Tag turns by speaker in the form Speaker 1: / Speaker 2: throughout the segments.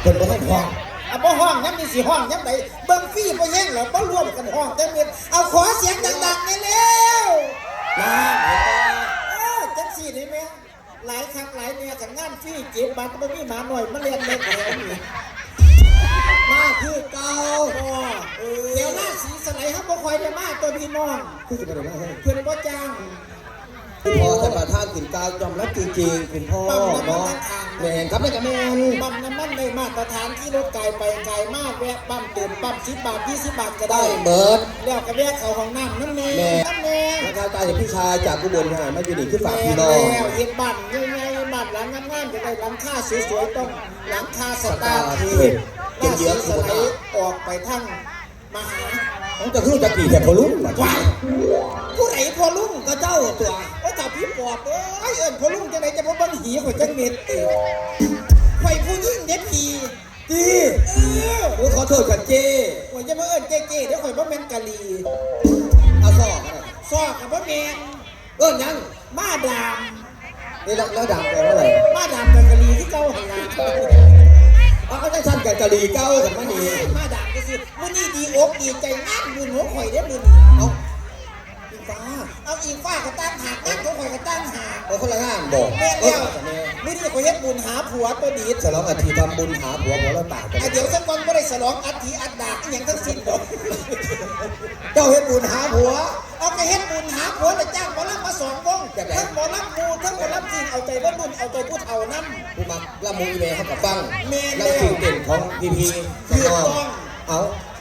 Speaker 1: เพิ่นบ่ทันห้อง
Speaker 2: เอาบ่ห้องยังมีสิห้องยังไงเบิ่งฟรี่บ่แย่งแล้วบ่รวมกันห้องจังเม็ดเอาขอเสียงดังๆแน่แล้ว
Speaker 1: นะเห็นบ่
Speaker 2: เออจังสี่นี่แม่หลายครั้งหลายเนี่ยกันงานฟรี่เก็บบัตรบ่มีหมาหน่อยมาเรียนในแถวนี่
Speaker 1: มาคือเก่า
Speaker 2: พ่อเออเดี๋ยวหน้าสีสไลด์เฮาบ่ค่อยได้มาตัวพี่น้อง
Speaker 1: คือจะไปได้ให้
Speaker 2: เพิ่นบ่จ้าง
Speaker 1: คุณพ่อท่านประธานกินกาวยอมรับจริงๆคุณพ่อเนาะแม่นครับแม่กับแม่น
Speaker 2: ปั๊มน้ำมันได้มาตรฐานที่รถไกลไปไกลมากแวะปั๊มเติมปั๊ม10บบาท20บบาทก็
Speaker 1: ได้เบิร์ด
Speaker 2: แล้วก็แวะเขาห้องน้ำน้ำแม่น้ำแน่
Speaker 1: แล้วก็ตายจากพี่ชายจากกุบลค่ะมาอยู่นี่คือฝากพี่น้องแล้
Speaker 2: วเฮ็ดบ้านง่ายๆบ้านหลังงามๆจะได้หลังคาสวยๆต้องหลังคาสตาร์ทพ
Speaker 1: เก็บเยอะ
Speaker 2: สุ
Speaker 1: ด
Speaker 2: ไลด์ออกไปทั้งมหา
Speaker 1: เขาจะคือจะปีแต่พอลุ่ม
Speaker 2: ว้ายผู้ไหนพอลุงก็เจ้าตัว โอ้ถ้าพี่ปอบเอ้ยเอิ้นพอลุงจังไดจะบ่เบิ่งหีข่อยจังเม็ดติข่อยผู้หญิงเด็ดผี
Speaker 1: จี
Speaker 2: เออ
Speaker 1: โอ้ขอโทษกันเจ้
Speaker 2: ข่อยจะมาเอิ้นเก๋ๆเดี๋ยวข่อยบ่แม่นกะลี
Speaker 1: เอาซอกอะไร
Speaker 2: ซอกกับบ่แม่น
Speaker 1: เอิ้นยัง
Speaker 2: มาดาม
Speaker 1: นี่แล้วแล้วดังแปลว่าอะไร
Speaker 2: มาดามกับกะลีที่เก่าหั่นล่ะ
Speaker 1: เอาเขาจะสั้นกับกะหรี่เก้าแต่มานี่
Speaker 2: มาดามก็สิมื้อนี้ดีอกดีใจงานบุญหัวข่อยเด้อมื้อนี้
Speaker 1: เอาอีฟ้า
Speaker 2: เอาอีฟ้าก็ตั้งหากงานของข่อยก็ตั้งหาก
Speaker 1: เอาคนละงานบอก
Speaker 2: แม่น
Speaker 1: เอ
Speaker 2: แล้ว
Speaker 1: อแต่แม่
Speaker 2: มื้อนี้ข่อยเฮ็ดบุญหาผัวตัวดี
Speaker 1: ฉลองอาทิตย์ทำบุญหาผัวผัวเราตายกัน
Speaker 2: อะเดี๋ยวสักวันบ่ได้ฉลองอัฐิอัดดาอหยังทั้งสิ้นดอก
Speaker 1: เจ้าเฮ็ดบุญหาผัว
Speaker 2: เอาไปเฮ็ดบุญหาผัวแล้วจ้างหมอลำมาสองวงทั้งหมอลำมูทั้งหมอลำจีนเอาใจวัยรุ่นเอาใจผู้เฒ่านำ
Speaker 1: ผู้มักละมูอีเมลเขากับฟัง
Speaker 2: แม่น
Speaker 1: แล้ว
Speaker 2: แล้ว
Speaker 1: สิ่งเด่นของพีพี
Speaker 2: ถูก
Speaker 1: น้อง
Speaker 2: ต้อง
Speaker 1: เอา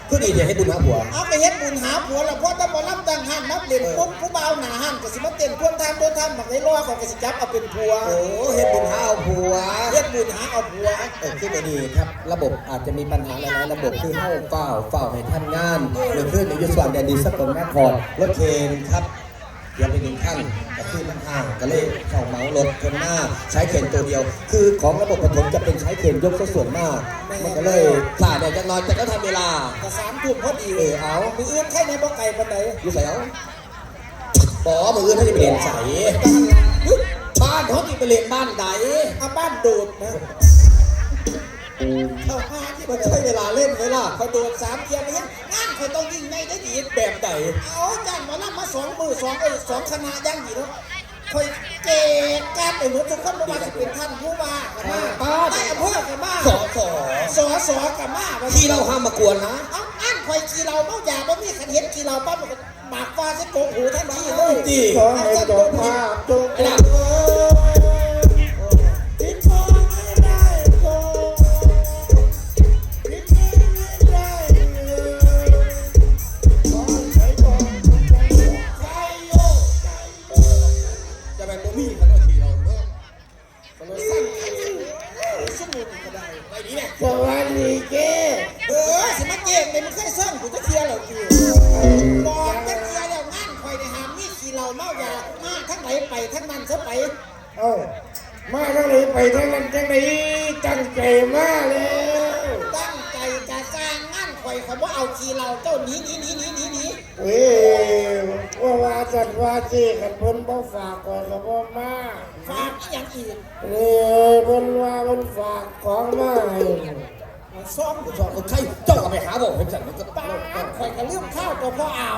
Speaker 1: คือดีเดี๋ยวให้บุญหาผัว
Speaker 2: เอาไปเฮ็ดบุญหาผัวแล้วพอถ้าหมอลำตั้งห้านนับเล่นปุ๊บผู้บ่าวหน้าห้านก็สิมาเต้นท่วงทางท่วงทางบักไอ้ล้อเขาก็สิจับเอาเป็นผัว
Speaker 1: โอ้เฮ็ดบุญหาเอาผัว
Speaker 2: เฮ็ดบุญหาเอาผัว
Speaker 1: เออขึ้นมาดีครับ ระบบอาจจะมีปัญหาหลายๆระบบคือเข้าเฝ้าเฝ้าให้ท่านงานหรือขึ้นในยุทธสวรรค์แดนดีสกลนครรถเคนครับเดี๋ยวไปหนึ่งขั้นก็คือมันห่างก็เลยเข้าเหมารถคนหน้าใช้เข็นตัวเดียว คือของระบบปฐมจะเป็นใช้เข็นยกซะส่วนมากมันก็เลยพลาดเนี่ยจะนอนแต่ก็ทำเวลา
Speaker 2: ก็สามทุ่มพอดี
Speaker 1: เออเอา
Speaker 2: มื้ออื่นใครในบ่ไก่ปานใด
Speaker 1: อยู่ใส่เอาบอมืออื่นถ้าจะไปเรียนใส่บ้านเขาที่ไปเรียนบ้านใด
Speaker 2: เอาบ้านโดดนะเข้าหาที่
Speaker 1: มัน
Speaker 2: ใช่
Speaker 1: เวลาเล่นไหมล่ะ
Speaker 2: เขาโดดสามเทียมไปยังงานเขาต้องยิ่งใหญ่ได้ดี
Speaker 1: แบบไหน
Speaker 2: เอาจ้างหมอลำมาสองมือสองเอ้ยสองคณะยังดีเนาะคอยเกตการไปหมดทุกคนไม่ว่าจะเป็นท่านผู้ว่ากับมาได้อำเภอกับมา
Speaker 1: สอสอ
Speaker 2: สอสอกับมา
Speaker 1: ที่เราห้ามมากวนนะ
Speaker 2: เอาอันคอยขี่เราเมายาบ่มีขันเห็นขี่เราปั๊บมันก็ปากฟ้าจะโกงหูท่านที่เลย
Speaker 1: จี
Speaker 2: ขอให้จงภาพจง
Speaker 1: ไอ้
Speaker 3: ฝากก่อนก็บ่มา
Speaker 2: ฝากอีกอย่างอื่น
Speaker 3: เลยเพิ่นว่าเพิ่นฝากของมาให้
Speaker 2: มันซ่อม
Speaker 1: กูชอบคนไทยเจ้าก็ไปหาบอกผมสั่นมันก็
Speaker 2: ป้าคอยกระเลื่อมข้าวตัวพ่อเอา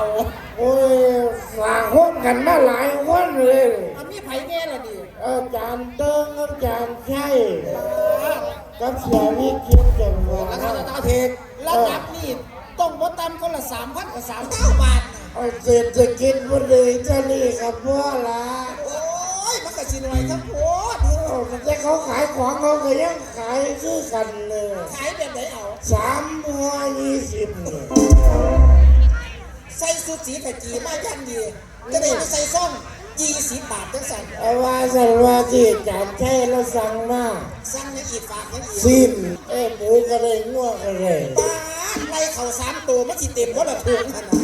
Speaker 3: โอ้ยฝากห้องกันมาหลายคนเลย
Speaker 2: อันนี้ไผ่แม่ละดิ
Speaker 3: อาจารย์เติ้งอาจารย์ใช่กับเสียวิคิดจังหวะ
Speaker 1: ราคาตาเทก
Speaker 2: ระดับนี่ต้องบ่ต่ำคนละสามพันกับสามเก้าบาทน่ะ
Speaker 3: เอาเศรษฐกิจบ่ดีจะนี่กับพ่อละ
Speaker 2: โอ้ยมันก็สิหน่อยทั้งโพด
Speaker 3: เอาแต่เขาขายของเขาก็ยังขายคือกันเลย
Speaker 2: ขายแบบไหนเอา
Speaker 3: สามหัวยี่สิบเนี่ย
Speaker 2: ใส่สุดสีกะจีมาย่างดีจะได้ไปใส่ซ่อมยี่สิบบาทจังสัน
Speaker 3: เอาว่าสันว่าที่จานแค่เราสั่งมา
Speaker 2: สั่งในอีกฝากในอีก
Speaker 3: ซิมเอ้หมูก็ได้งัวก็ได้
Speaker 2: บ้านไล่เขาสามตัวมันสิเต็มเพราะละถุงขนาดเอา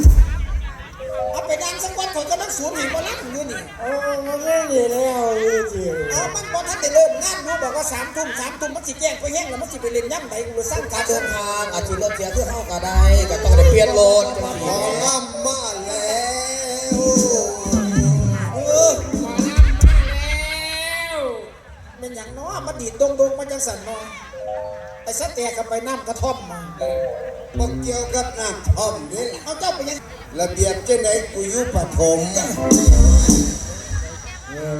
Speaker 2: ไปดังสักวันเขาก็นั่งสวนหินบลังอยู่นี่
Speaker 3: เอามันก็ดีแล้วยี่สิบ
Speaker 2: เอามันบอท่านได้เริ่มงานรู้บอกว่าสามทุ่มสามทุ่มมันสิแจ้งไปแห้งแล้วมันสิไปเล่นย่ำใดกูสร้าง
Speaker 1: กา
Speaker 2: การร
Speaker 1: เดิ
Speaker 2: เดิ
Speaker 1: น
Speaker 2: น
Speaker 1: ทางอาทิตย์รถเสียคือเข้าก็ได้ก็ต้องได้เปลี่ยนรถจังซี่
Speaker 2: น้ำมาแล้วเออมันอย่างน้อมาดีดดงดงมาจังสันน้อ ไอ้สเตียกับไปน้ำกระท่อมมา
Speaker 3: บอกเกี่ยวกับน้ำท่อมนี่แหละ
Speaker 2: เอาเจ้าไปยัง
Speaker 3: ระเบียบเจ้าไหนกูอยุปฐม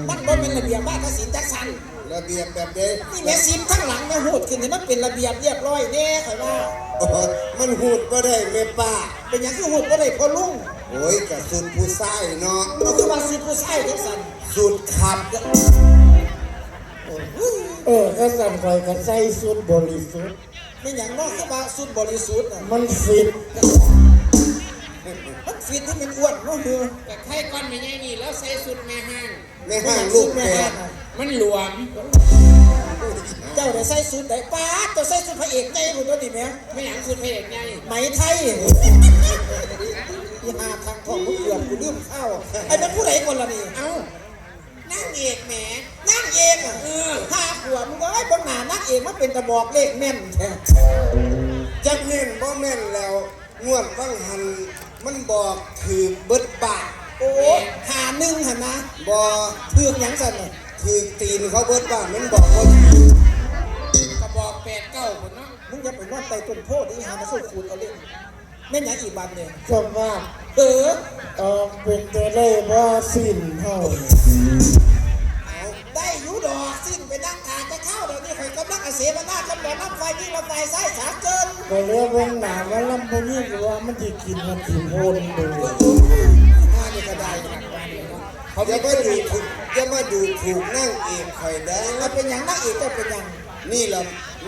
Speaker 2: มันบ่เป็นระเบียบบ้านกสินจักสัน
Speaker 3: ระเบียบแบบนี้
Speaker 2: นี่แม่ซีมทั้งหลังแม่หูดขึ้นให้มันเป็นระเบียบเรียบร้อยแน่ข่อยว่า
Speaker 3: โอ้ยมันหูดก็ได้แม่ป้า
Speaker 2: เป็นหยังคือหูดก็ได้พอลุง
Speaker 3: โอ้ยกระสุนผู้ไส้เนาะ
Speaker 2: เราคือว่าซื้อผู้ชายจังสัน
Speaker 3: สุดขับ
Speaker 4: เออก็สั่นคอยกันใส่สุดบริสุทธิ์
Speaker 2: เป็นหยังนอกคือว่าสุดบริสุทธิ์น่ะ
Speaker 4: มันฟิต
Speaker 2: มันฟิตที่มันอ้วนเนาะคือ
Speaker 5: แต่ไข่ก้อนไม่ใหญ่นี่แล้วใส่สุดแม่ห้าง
Speaker 3: แม่ห้างลูกแก
Speaker 5: มันหลวม
Speaker 2: เจ้าได้ใส่สุดได้ป้าดเจ้าใส่สุดพระเอกไงคุณตัวดิแม่
Speaker 5: ไม่อยากสุดพระเอกใหญ่
Speaker 2: ไหมไทยที่หาทางทองกูเกือบกูลืมข้าวไอ้เป็นผู้ใดคนละนี่
Speaker 5: เอ้า นั่งเอกแหม
Speaker 2: นั่งเองอะห้าขวบมึงก็ไอ้บนหนานั่งเองมันเป็นตะบอกเลขแม่นแท้
Speaker 3: จักแม่นบ่แม่นแล้วงวดฟังหันมันบอกคือเบิดบาท
Speaker 2: โอ้หาหนึ่งหันนะ
Speaker 3: บ่
Speaker 2: เถือหยังสันน่ะ
Speaker 3: คือตีนเขาเบิดบาทมันบอกว่า
Speaker 5: กระบอกแปดเก้าคนเนาะ
Speaker 2: มึงจะไปนอนไต่ต้นโพธิ์นี่หามาสู้คูณเอาเล่น แม่นหยังอีกบันเนี่ย
Speaker 4: ชมว่า
Speaker 2: เออ
Speaker 4: เออเป็นตัวเล่ว่าสิ้นเฮา
Speaker 2: เอาได้อยูดอกสิ้นไปนั่งทานจะเข้าเดี๋ยวนี้ข่อยกำลังอาเสวนากับหมอน้ำไฟที่เราไฟไส้สาเกิน
Speaker 4: ก็เรียกว่าหนาว่าลำพนี้ก็ว่ามันจะกินมันกินโอนดู
Speaker 2: งานนี่ก็ได้นะ
Speaker 3: เขาจะมาดูถูกจะมาดูถูกนั่งเอกข่อยได้
Speaker 2: มันเป็นหยังนักเอกเจ้าเป็นหยัง
Speaker 3: นี่เรา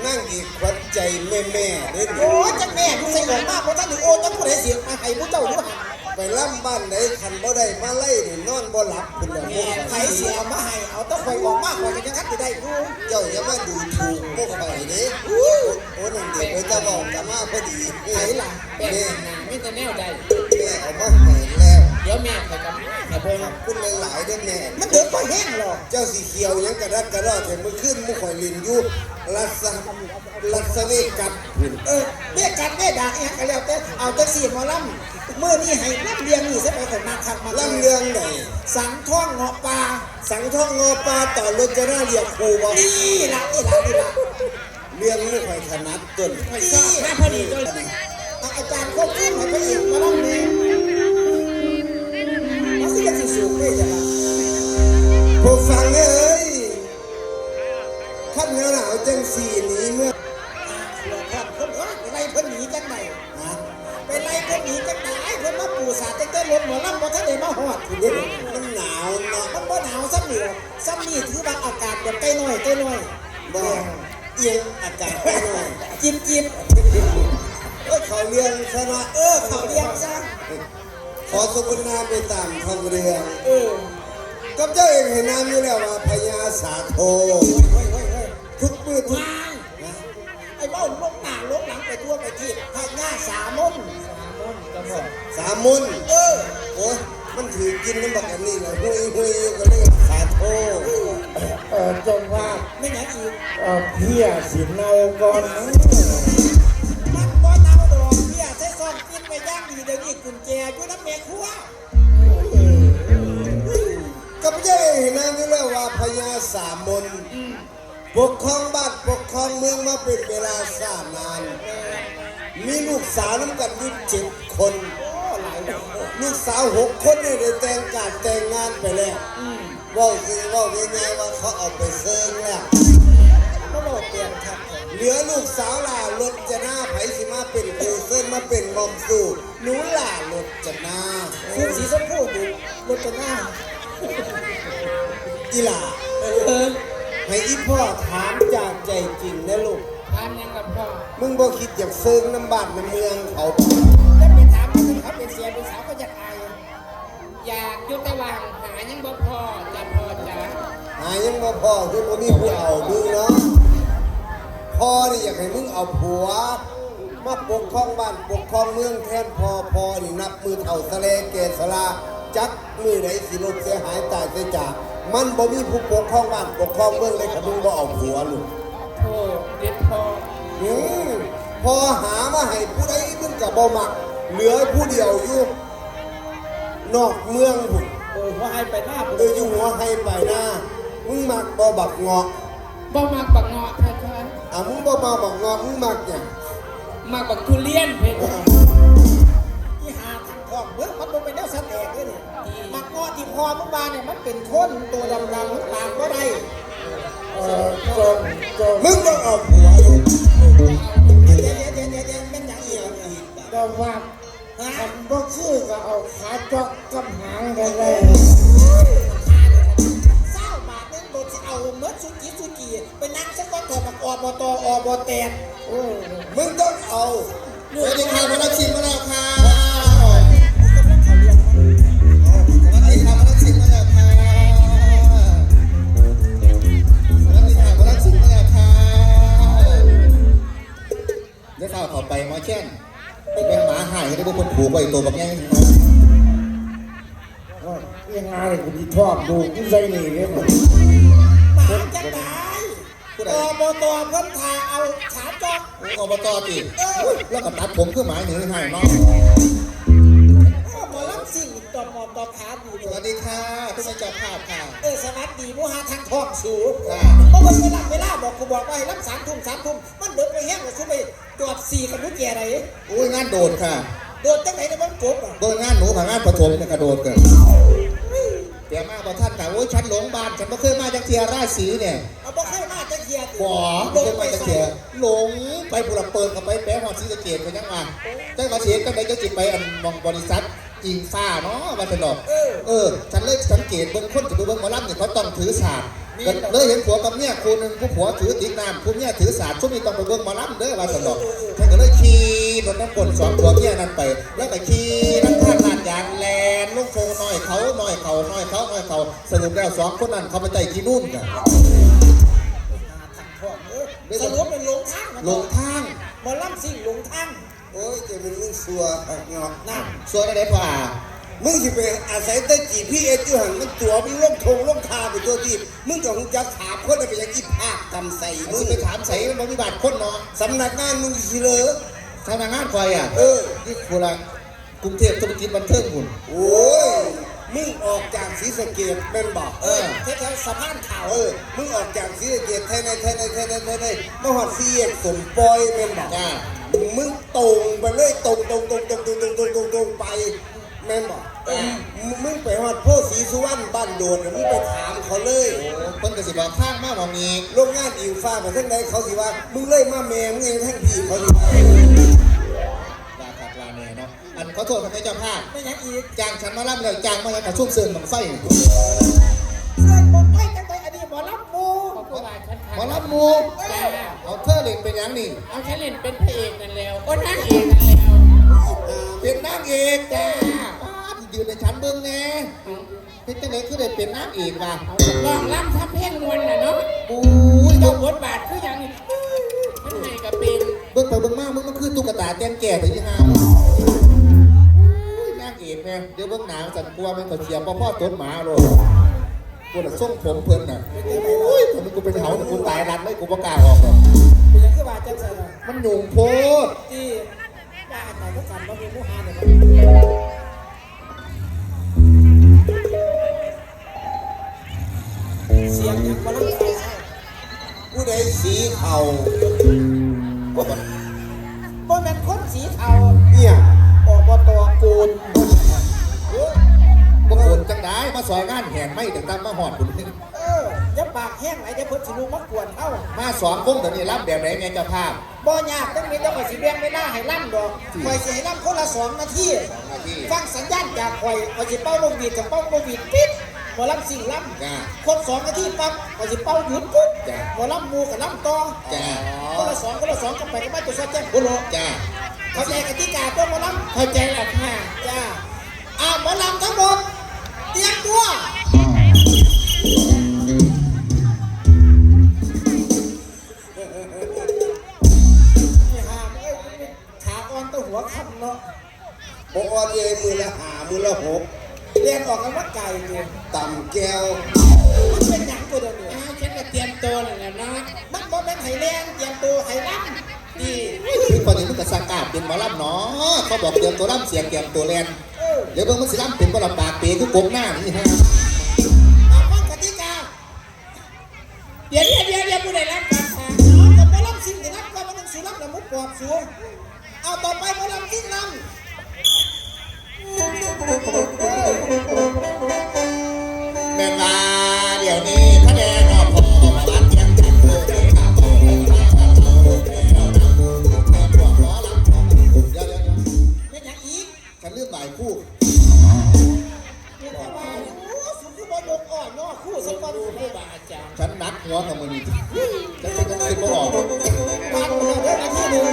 Speaker 3: นั่งเอกขวัญใจแม่แม่ๆเด้อ
Speaker 2: โอ้จังแม่กูใส่ออกมากเพราะท่านหนูโอ้ต้องผู้ใดเสียงมาให้ผู้เจ้าอยู่หัน
Speaker 3: ไปล่ำบ้านไหนคันบ่ได้มาไล่นี่นอนบ่หลับคุณแล้วพวก
Speaker 2: ใคร
Speaker 3: ข่อย
Speaker 2: เสียเอามาให้เอาต้องคอยออกมากกว่าจะยังคัดอยู่ได้กู
Speaker 3: เจ้าอย่ามาดูถูกพวกข่อยเด้โอ้นั่นเด็กไปจะบอกจะมาพอดี
Speaker 2: ไหนล่ะ
Speaker 5: แปด
Speaker 3: แม่
Speaker 5: หนาไม่แต่แนวใด
Speaker 3: แม่เอามาให้แล้ว
Speaker 5: เดี๋ยวแม่ไปกับแม่เบิ่ง
Speaker 3: ขอบคุณหลายๆเด้อแม่
Speaker 2: มันเดือดก็แห้งหรอก
Speaker 3: เจ้าสีเขียวยังกระดัดกระดอแต่เมื่อขึ้นมุข่อยลินอยู่รัศรัศเวกัดหุ่น
Speaker 2: เออเรียกกันแม่ด่าอีหยังก็แล้วแต่เอาจังสี่หมอลำเมื่อนี้ให้รับเรียงนี่ซะไปแต่มาคักมา
Speaker 3: ล่ำเรื่องไหน
Speaker 2: สังท่องเงาะปลา
Speaker 3: สังท่องงอปลาต่อรถจะน่าเรียกครูบ่
Speaker 2: นี่ละนี่ละนี่ละ
Speaker 3: เรื่องมุข่อยถนัดต้น
Speaker 5: ไม่ชอบแม่พอดีเลย
Speaker 2: เอาอาจารย์ควบคุมให้พระเอกหมาลำนี่มัน จัง
Speaker 3: สี่นี้เมื่อ
Speaker 2: เสือทอดคนเอ้ยไปไล่เพิ่นหนีจังไหน
Speaker 3: ฮะ
Speaker 2: ไปไล่เพิ่นหนีจังไหนเพิ่นมาปูสาดแต่แต่รถหมอลำบ่ทันได้มาฮอดทีเดียว
Speaker 3: มันหนาวเนาะ
Speaker 2: มันบ่หนาวซ้ำนี่หรอกซ้ำนี่ถือว่าอากาศแบบใกล้น้อยใกล้น้อย
Speaker 3: บ่เอียงอากาศไปหน่อย
Speaker 2: จิ้มจิ้ม
Speaker 3: เอ้ยเขาเรื่องซะนะ
Speaker 2: เออเขาเรียกซะ
Speaker 3: ขอสมนาไปตามทองเรือง
Speaker 2: เออ
Speaker 3: กับเจ้าเองเห็นน้ำอยู่แล้วว่าพญาสาโท
Speaker 2: เฮ้ยเฮ้ยเฮ้ย
Speaker 3: ทุกมือทา
Speaker 2: ยไอ้เบ้าลงหน้าลงหลังไปทั่วไปที่พญาสามน
Speaker 3: สามมุน
Speaker 2: เออ
Speaker 3: โอ้ยมันถือกินน้ำบักอันนี้เลยหุยหุยก็เลยสาโท
Speaker 4: เออจงว่า
Speaker 2: ไม่หยังอีก
Speaker 4: เออเพี้ยสิเนาก่อน
Speaker 2: มันบ่เนาดอกเบี้ยใช้ซ่อนกินไปย่างดีเดี๋ยวนี้กุญแจอยู่น้ำแม่ครัว
Speaker 3: กับเจ้าเองเห็นน้ำอยู่แล้วว่าพญาสามมุน ปกครองบ้านปกครองเมืองมาเป็นเวลาสามนาน มีลูกสาวน้ำกันอยู่เจ็ดคน
Speaker 2: โอ้หลายดอกเออ
Speaker 3: ลูกสาวหกคนเนี่ยได้แต่งการแต่งงานไปแล้วว่าคือว่าง่ายๆว่าเขาเอาไปเซิงแล้ว
Speaker 2: ก็บอกเปลี่ยนครับ
Speaker 3: เหลือลูกสาวล่ารถจะหน้าไผสิมาเป็นครูเส้นมาเป็นมอมสู่หนูล่ารถจะหน้า
Speaker 2: คือสีชมพูอยู่บนต้นหน้า
Speaker 3: อีหล่า
Speaker 5: เออ
Speaker 3: ให้อีพ่อถามจากใจจริงนะลูก
Speaker 5: ทานยังกับพ่อ
Speaker 3: มึงบ่คิดอยากเซิงน้ำบ้านน้ำเมืองเขาบ่
Speaker 2: แล้วไปถามเขาเขาเป็นเสียเป็นสาวก็จะอาย
Speaker 5: อยากอยุตะวางหายังบ่พอจะพอจ้า
Speaker 3: หายังบ่พ่อคือบ่มีผู้เอามึงเนาะพ่อนี่อยากให้มึงเอาผัว มาปกครองบ้านปกครองเมืองแทนพ่อพ่อนี่นับมือเท่าทะเลเกศลาจักมือไหนสิลดเสียหายตายเสียจาก มันบ่มีผู้ปกครองบ้านปกครองเมืองเลยขมึงบ่เอาผัวลูก
Speaker 5: โทษเด็ดพอ
Speaker 3: อืมพอหามาให้ผู้ใดมึงก็บ่มัก เหลือผู้เดียวอยู่นอกเมืองพุ่น
Speaker 2: เออว่าให้ไปหน้าผม
Speaker 3: เอออยู่หัวให้ไปหน้ามึงมักบ่บักเงาะบ่มักบักเงาะเพคะ
Speaker 4: อะมึงบ่มาบอกงอมึงมักเนี่ย
Speaker 3: มักบักทุเรียนเพคะ
Speaker 2: ที่หาทางทองเมื่อมันบ่เป็นแนวสแตกเลยเนี่ย มักงอที่พอมึงบานเนี่ยมันเป็นคนตัวดำๆมันปากก็ได้
Speaker 5: เออจมจม
Speaker 4: มึงต้องเอาผัวลูก
Speaker 2: เดี๋ยวเดี๋ยวเดี๋ยวเดี๋ยวเดี๋ยวแม่นหยังอีกอีก
Speaker 5: ก็ว่าคันบ่คือก็เอาขาจอกกับหางกันเลย
Speaker 2: เศร้าบาทนึงบ่สิเอาเมื่อสุกี้สุกี้ไปนั่งสักก้อนถอดบักอบตอบแตน
Speaker 5: โอ้ย
Speaker 4: มึงต้องเอาสวัสดีค่ะมารับชิมมาแล้วค่ะ
Speaker 5: ใส่หนีเลยมัน
Speaker 2: หมาจังไดอบตเพิ่นทาเอาขาจอก
Speaker 4: อบตตีแล้วก็ตัดผมขึ้นหมายหนึ่งให้เนาะ
Speaker 2: หมอลำสิ่งตอมอตอขาดู
Speaker 4: สวัสดีค่ะทุกท่านจ้าภาพค่ะ
Speaker 2: เออสวัสดีผู้หาทางทองสูง
Speaker 4: ค่ะ
Speaker 2: เพราะว่าเวลาเวลาบอกกูบอกว่าให้รับสามทุ่มสามทุ่มมันเดินไปแห้งกว่าชุบไปจอดสี่กับลูกแก่ไหน
Speaker 4: อุ้ยงานโดดค่ะ
Speaker 2: โดดจังไหนในวันกบอะ
Speaker 4: โดนงานหนูผ่านงานปฐมเนี่ยกระโดดกิน เดี๋ยวมาบอกท่านค่ะโอ้ยฉันหลงบ้านฉันไม่เคยมาจากเทียราศีเนี่ย
Speaker 2: เอาบอกให้มาจะเคลียร์
Speaker 4: ขอ
Speaker 2: ล
Speaker 4: ไม่
Speaker 2: ง
Speaker 4: เคย
Speaker 2: ไป
Speaker 4: มาจาก
Speaker 2: ใส่
Speaker 4: เทียหลงไปบุรเปิลกับไปแป๊ะหอดศรีสะเกดไปยังมาแต่กระเสียกันได้จะจิไปอันมองบริษัท อิงฟ้าเนาะมาตลอด
Speaker 2: เออ
Speaker 4: เออ ฉันเลยสังเกตเบื้องคนจะไปเบื้องหมอลำเนี่ยเขาต้องถือศาสตร์เลยเห็นผัวกับเมียคู่หนึ่งผู้ผัวถือติ๊กน้ำผู้เมียถือศาสตร์ช่วงนี้ต้องไปเบื้องหมอลำเด้อว่าสนอกฉันก็เลยขี่รถน้ำกลสองผัวเมียนั้นไป แล้วก็ขี่น้ำท่าลาดยางแลนลูกโชว์น้อยเขาน้อยเขาน้อยเขาน้อยเขาสรุปแล้วสองคนนั้นเขาไปใจที่นู่นกัน
Speaker 2: ทางทองเออสรุปเป็นหลงทางนะ
Speaker 4: ลงทาง
Speaker 2: หมอลำสิ่งหลงทาง
Speaker 4: โอ้ยจะเป็นมึงสัวเนาะ
Speaker 2: นั่น
Speaker 4: สัวได้ผ่ามึงสิไปอาศัยตะกี้พี่เอจูหังมันตัวมึงล่มทงล่มทาไปตัวที่มึงต้องจักถามคนไปยังอีภาคกำใส่มึงไปถามใส่มันมีบาดคนเนาะสำนักงานมึงสิเลยสำนักงานคอยอะเออที่โคราชกรุงเทพธุรกิจบันเทิงหุ่นโอ้ยมึงออกจากศรีสะเกดเป็นบอก
Speaker 2: เออแถวๆสะพานขาว
Speaker 4: เออมึงออกจากศรีสะเกดไทยในไทยในไทยในไทยในมาหอดซีเอกสมปอยเป็นบอกจ้ามึง ตรงไปเลยตรงตรงตรงตรงตรงตรงตรงตรงตรงไปแม่นบอกมึงไปหอดพ่อศรีสุวรรณบ้านโดดมึงไปถามเขาเลยเพิ่นก็สิบอกข้างมากมองนี้โรงงานอิงฟ้าของท่านใดเขาสิว่า มึงเลยมาแม่มึงเองทั้งพี่เขาสิว่าลาครับลาแม่เนาะอันขอโทษครับเจ้าภาพ
Speaker 2: ไม่ยังอีก
Speaker 4: จ้างฉันมาล่ำเลยจ้างมาแล้วกระชุ่มเสื่อมบังไฟ
Speaker 2: เพื่อนบอกไม่จังไดอดีตหมอลำหมู
Speaker 3: ขอบคุณหลาย ท่านค่ะ
Speaker 4: หมอลำหมู
Speaker 3: จ้า
Speaker 4: เอาเธอเล่นเป็นหยังนี่
Speaker 3: เอาฉันเล่นเป็นพระเอกนั่นแล้วโอ้นางเอกนั่นแล้ว
Speaker 4: เป็นนางเอกจ้ายืนในชั้นเบิ้งแน่เป็นจังไดคือได้เป็นนางเอกล่ะ
Speaker 3: ลองล่ำทับเพลงมวนน่ะเนาะ
Speaker 4: อุ้ย
Speaker 3: เจ้า
Speaker 4: เบิ้ง
Speaker 3: บทบาทคืออย่างนี้มันไงก็เป็น
Speaker 4: เบิ้งไปเบิ้งมามึงมันคือตุ๊กตาแกนแก่ไปยี่ห้าอุ้ยนางเอกแม่เดี๋ยวเบิ้งหนาวสันกลัวมันก็เชียร์พ่อพ่อต้นหมาโลด กูน่ะส่งผมเพิ่นน่ะอุ้ยถ้ามันกูเป็นเหาเนี่ยกูตายรัดเลยกูประกล้าออกหรอก
Speaker 2: เป็นยังคือว่าจังซั่นน่ะ
Speaker 4: มันหยุ่งโพด
Speaker 2: ที่ว่าแต่ก็กันบ่มีผู้หาเนี่ยเสียงยังบ่ลำใส่ใส่
Speaker 4: ผู้ใดสีเขา
Speaker 2: บ่แม่นคนสีเทา
Speaker 4: เนี่ย มาสอยงานแหนไม่ถึงตามมาหอดคุณ
Speaker 2: เอออย่าปากแห้งไหลเดี๋ยวเพิ่นสิรู้มากวนเฮา
Speaker 4: มาสอนคงแต่นี่รับแบบไหนแม่เจ้าภาพ
Speaker 2: บ่ยากต้องมีแต่ว่าสิแบ่งเวลาให้ล่ำดอกข่อยสิให้ล่ำคนละ2นาที
Speaker 4: หน้าที่
Speaker 2: ฟังสัญญาณจากข่อยข่อยสิเป้าลงบีดกับเป้าลงบีดปิ๊บหมอลำสิ่งล่ำ
Speaker 4: จ้า
Speaker 2: ครบ2นาทีปั๊บข่อยสิเป้าหยุดปุ๊บ
Speaker 4: จ้ะ
Speaker 2: หมอลำหมูกับลำต่อ
Speaker 4: จ้า
Speaker 2: คนละสองคนละสองกันไปก็ไม่ตัวซอแจ้งบุโร
Speaker 4: จ้า
Speaker 2: เข้าใจกติกาตัวหมอลำเข้าใจแล้วค่ะจ้าอ่าหมอลำทั้งหมด ตัว
Speaker 4: ล่ำ
Speaker 2: เสียง
Speaker 3: แก
Speaker 4: มตัวแลน
Speaker 2: เดี๋
Speaker 4: ยวเพิ่งมันสิล่ำเป็นก็ลำบากเปทุกกงหน้านี่ฮะ
Speaker 2: เอาข้อกติกา
Speaker 3: เดี๋ยวเดี๋ยวเดี๋ยวเดี๋ยวผู้ใด
Speaker 2: รับกา
Speaker 4: รค่ะจะไปรับสิ่งที่รับก็มันต้องสิรัำแล้วมุกปอบสูงเอาต่อ
Speaker 2: ไปมารัำสิ่
Speaker 4: งนั้นายคู่
Speaker 2: เป็นแต่ว่าโอ้สุดคือบอลกอ่อนเนาะคู่สมบัติ
Speaker 5: ดู
Speaker 2: คู่
Speaker 5: ผู้บาอาจารย์
Speaker 4: ฉันนัดหัวกับมันนี่ฉันเป็นยังไงบ่ออก
Speaker 2: ปัดเลยเด้อนาทีหนึ่ง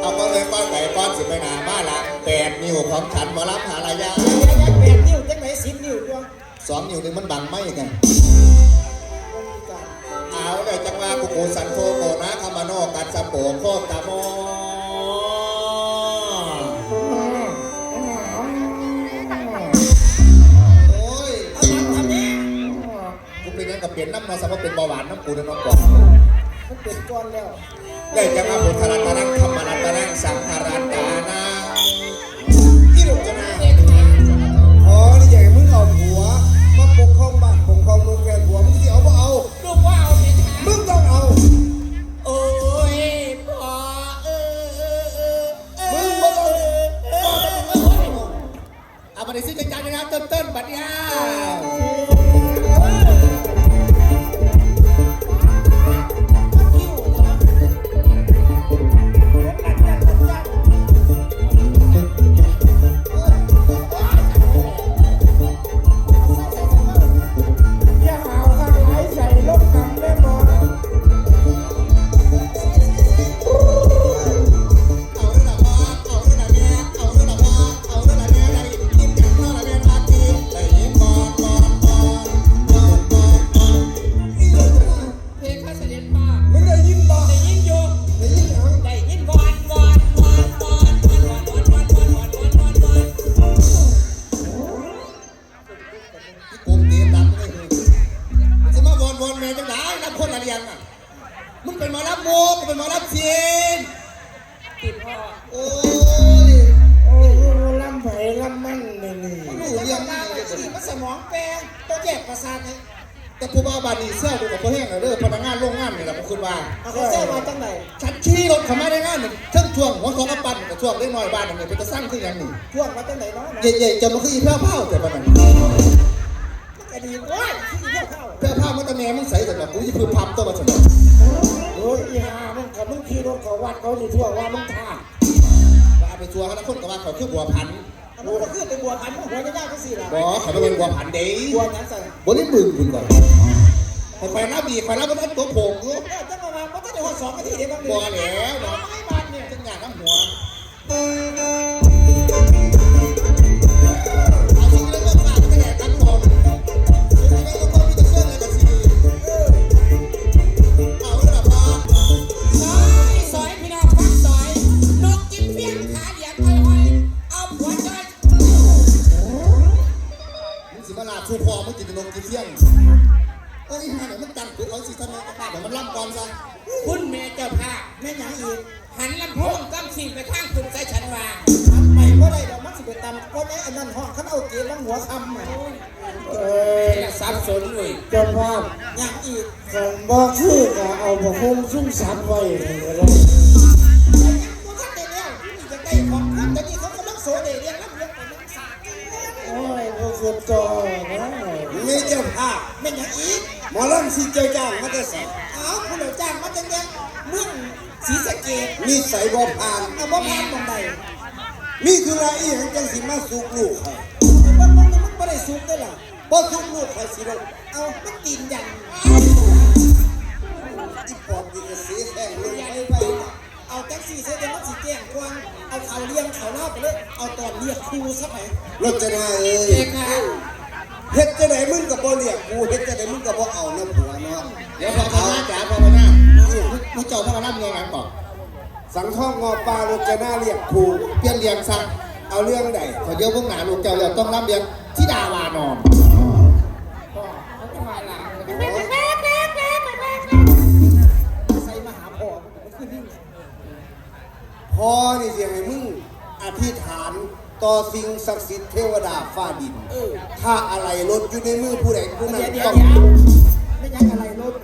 Speaker 4: เอาก็เลยป้อนไก่ป้อนสิไปหนาบ้านละแปดนิ้วของฉันหมอลำหาลายา
Speaker 2: แปดนิ้วจังไหนสิบนิ้วตัว
Speaker 4: สองนิ้วหนึงมันบังไม่ไงเอาเลยจังว่ากุกูสันโทโกนะคามาโนกัดสะโปโคตามอ
Speaker 2: เป็
Speaker 4: นยังกับเปลี่ยนน้ำมาสมมติเป็นเบาหวานน้ำกูเดินน้ำก่อน
Speaker 2: มันเป็นก้อนแล้ว
Speaker 4: ได้จังว่าบุตรรัตนังธรรมรัตนังสังฆรัตานัง
Speaker 3: รงงา
Speaker 4: นนี่แหละผมคุณว่า
Speaker 2: เอาเขาแจ้งมาจังไหน
Speaker 4: ฉันขี่รถเข้ามาในงานนี่เทั้งช่วงหัวสองกระปั้นกับช่วงเล็กน้อยบ้านนี่เป็นตะสร้างขึ้นอย่างนี้
Speaker 2: พ่วงมาจังไหนเนาะนะ
Speaker 4: เย่ๆจะมาคืออีเพื่อเผาแต่ปานนั้น
Speaker 2: ก็ดีโอ้ยขี้เหี้ยเข้า
Speaker 4: เพื่อเผามันตะแม่มันใส่แต่แบบกูจะพื้นพับตัวมาสนอง
Speaker 2: โอ้ยอีห่ามึงกับมึงขี่รถเขาวัดเขาสิทั่วว่ามึงท่า
Speaker 4: ว่าไปชัวร์เขานะคนกับว่าเขาคือบัวพันธุ์
Speaker 2: อันนู้นก็คือเป็นบัวพันธุ์หัวจะยากก็สิล่ะ
Speaker 4: บอเขาไม่เป็นบัวพันธุ์เด้
Speaker 2: บัวนั้นใส่
Speaker 4: บริบึงคุณก่อน ไปไปรับดีไปรับมันตัวโผล่อยู่
Speaker 2: เออจังมาว่ามันก็ได้หัวสองนาทีเดียวบางเดื
Speaker 4: บั
Speaker 2: อ
Speaker 4: วนแล้วเนาะ
Speaker 2: ไอ้บ้านเนี่ย
Speaker 4: จังงานน้ำหัว เอาบะ
Speaker 5: คมซุ่
Speaker 2: มสับไว้ให้ก็ได้กูก็ได้แล้วนี่จะได้ของคนแต่นี่เขากำลังโซเดเรียกรับเกไปนักษาโอ้ยกูคือจอนะ
Speaker 3: มีเจ้าภาพ
Speaker 2: แม่ยังอีก
Speaker 3: หมอลำสิเจ้าจ้างมาแต่ส่
Speaker 2: เอาคุณเหล่าจ้างมาจังยังเมืองศรีสะเกด
Speaker 3: มีใส่บ่ผ่าน
Speaker 2: เอาบ่พานตรงใด
Speaker 3: มีธุระอีหยังจังสิมาสุกลูก
Speaker 2: แต่ว่ามึงนี่มันไม่ได้ซุกได้หรอ
Speaker 3: บ่สุกลูกให้สิลง
Speaker 2: เอามันตีนยัน
Speaker 3: อีปอบนี่ก็เสียแห้งลูก
Speaker 2: ยันไปเอาแท็กซี่เสียเดียวมันสีแจ้งกวางเอาเขาเลี้ยงเขาเล่าไปเลยเอาตอนเรียกครูซะไป
Speaker 3: รถจะนาเอ้ยเฮ็ดจะไหนมึงกับบ่เรียกกูเฮ็ดจะไหนมึงกับบ่เอาน้ำผัวเนาะ
Speaker 4: เดี๋ยวพอพม่าจ๋าพอพม่ามึงเจ้าพม่ารับเงินงานก่อน
Speaker 3: สังทองงอปลารถจะนาเรียกกู
Speaker 4: เปลี่ยนเรียงซะ
Speaker 3: เอาเรื่องใด
Speaker 4: ขอเดี๋ยวพวกหนาลูกเจ้าแล้วต้องรับเรียงที่ดาวานอน
Speaker 5: พ่อ
Speaker 2: นี่เสียง
Speaker 3: ให้มึงอธิษฐานต่อสิ่งศักดิ์สิทธิ์เทวดาฟ้าดิน ถ้าอะไรลดอยู่ในมือผู้ใดผู้นั้น
Speaker 2: ต้องไม่ใช่
Speaker 3: อะ
Speaker 2: ไรรถ